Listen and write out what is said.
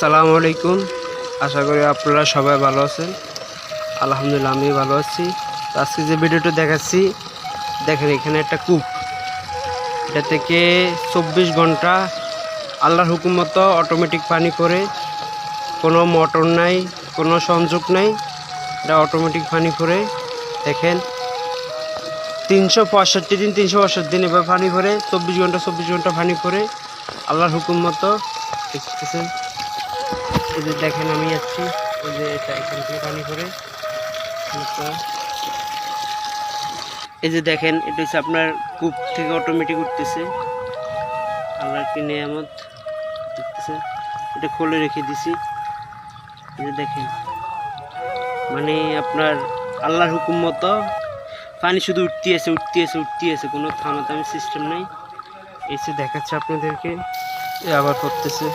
সালামু আলাইকুম। আশা করি আপনারা সবাই ভালো আছেন। আলহামদুলিল্লাহ আমি ভালো আছি। আজকে যে ভিডিওটা দেখাচ্ছি, দেখেন এখানে একটা কূপ। এটা থেকে চব্বিশ ঘণ্টা আল্লাহর হুকুম মতো অটোমেটিক পানি করে কোনো মোটর নাই, কোনো সংযোগ নাই। এটা অটোমেটিক পানি করে দেখেন, তিনশো পঁয়ষট্টি দিন, তিনশো পঁয়ষট্টি দিন এবার পানি করে চব্বিশ ঘণ্টা চব্বিশ ঘণ্টা পানি করে আল্লাহর হুকুম মতো দেখতেছেন। এই যে দেখেন আমি যাচ্ছি ওই যে এটা এখান থেকে পানি করে এই যে দেখেন, এটা হচ্ছে আপনার কূপ থেকে অটোমেটিক উঠতেছে। আল্লাহর কি নিয়ামত দেখতেছে। এটা খুলে রেখে দিছি। এই যে দেখেন মানে আপনার আল্লাহর হুকুম মতো পানি শুধু উঠতে আছে উঠতে আছে উঠতে আছে। কোনো থামাথামি সিস্টেম নেই। এসে দেখাচ্ছে আপনাদেরকে। এ আবার করতেছে